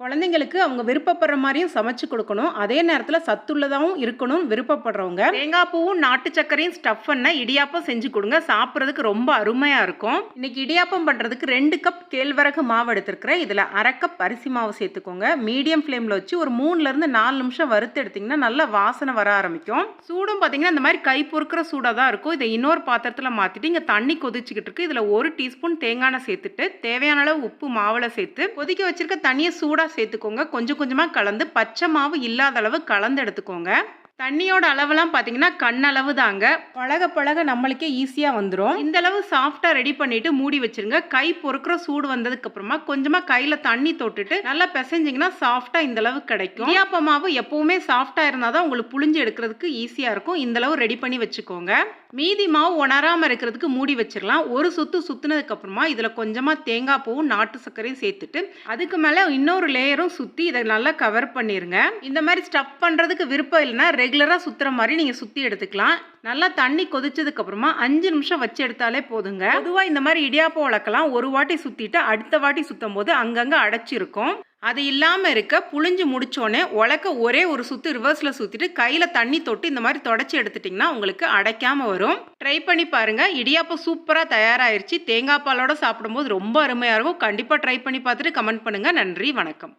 குழந்தைங்களுக்கு அவங்க விருப்பப்படுற மாதிரியும் சமைச்சு கொடுக்கணும். அதே நேரத்தில் சத்துள்ளதாகவும் இருக்கணும் விருப்பப்படுறவங்க. தேங்காய் பூவும் நாட்டு சர்க்கரையும் ஸ்டஃப் பண்ண இடியாப்பம் செஞ்சு கொடுங்க. சாப்பிட்றதுக்கு ரொம்ப அருமையாக இருக்கும். இன்னைக்கு இடியாப்பம் பண்ணுறதுக்கு ரெண்டு கப் கேழ்வரகு மாவு எடுத்துருக்கிறேன். இதில் அரை கப் அரிசி மாவு சேர்த்துக்கோங்க. மீடியம் ஃப்ளேமில் வச்சு ஒரு மூணுலேருந்து நாலு நிமிஷம் வறுத்து எடுத்திங்கன்னா நல்ல வாசனை வர ஆரம்பிக்கும். சூடும் பார்த்தீங்கன்னா இந்த மாதிரி கை பொறுக்கிற சூடாக தான் இருக்கும். இதை இன்னொரு பாத்திரத்தில் மாற்றிட்டு இங்கே தண்ணி கொதிச்சுக்கிட்டு இருக்கு. இதில் ஒரு டீஸ்பூன் தேங்காய் சேர்த்துட்டு தேவையான அளவு உப்பு மாவில் சேர்த்து கொதிக்க வச்சிருக்க தண்ணியை சூடாக சேர்த்துக்கோங்க. கொஞ்சம் கொஞ்சமாக கலந்து பச்சை மாவு இல்லாத அளவு கலந்து எடுத்துக்கோங்க. தண்ணியோட அளவெல்லாம் பார்த்தீங்கன்னா கண்ணளவு தாங்க. பழக பழக நம்மளுக்கே ஈஸியாக வந்துடும் இந்த அளவு சாஃப்டாக ரெடி பண்ணிட்டு மூடி வச்சிருங்க. கை பொறுக்கிற சூடு வந்ததுக்கு அப்புறமா கொஞ்சமாக கையில் தண்ணி தொட்டுட்டு நல்லா பிசைஞ்சிங்கன்னா சாஃப்டாக இந்த அளவு கிடைக்கும். இடியாப்ப மாவு எப்பவுமே சாஃப்டாக இருந்தால் தான் உங்களுக்கு புளிஞ்சு எடுக்கிறதுக்கு ஈஸியாக இருக்கும். இந்த அளவு ரெடி பண்ணி வச்சுக்கோங்க. மீதி மாவு உணராமல் இருக்கிறதுக்கு மூடி வச்சிடலாம் ஒரு சுற்று சுத்துனதுக்கு அப்புறமா இதில் கொஞ்சமாக தேங்காய் பூவும் நாட்டு சர்க்கரையும் சேர்த்துட்டு அதுக்கு மேலே இன்னொரு லேயரும் சுற்றி இதை நல்லா கவர் பண்ணிடுங்க இந்த மாதிரி ஸ்டஃப் பண்ணுறதுக்கு விருப்பம் இல்லைன்னா ரெகுலராக சுற்றுற மாதிரி நீங்கள் சுற்றி எடுத்துக்கலாம். நல்லா தண்ணி கொதிச்சதுக்கப்புறமா அஞ்சு நிமிஷம் வச்சு எடுத்தாலே போதுங்க. பொதுவாக இந்த மாதிரி இடியாப்பம் வளர்க்கலாம். ஒரு வாட்டி சுற்றிட்டு அடுத்த வாட்டி சுற்றும் போது அங்கங்கே அடைச்சிருக்கும். அது இல்லாமல் இருக்க புழிஞ்சு முடிச்சோடனே உலக்க ஒரே ஒரு சுற்று ரிவர்ஸில் சுற்றிட்டு கையில் தண்ணி தொட்டு இந்த மாதிரி தொடச்சி எடுத்துட்டிங்கன்னா உங்களுக்கு அடைக்காமல் வரும். ட்ரை பண்ணி பாருங்கள் இடியாப்பம் சூப்பராக தயாராகிருச்சு தேங்காய் பாலோட சாப்பிடும்போது ரொம்ப அருமையாக இருக்கும். கண்டிப்பாக ட்ரை பண்ணி பார்த்துட்டு கமெண்ட் பண்ணுங்கள் நன்றி. வணக்கம்.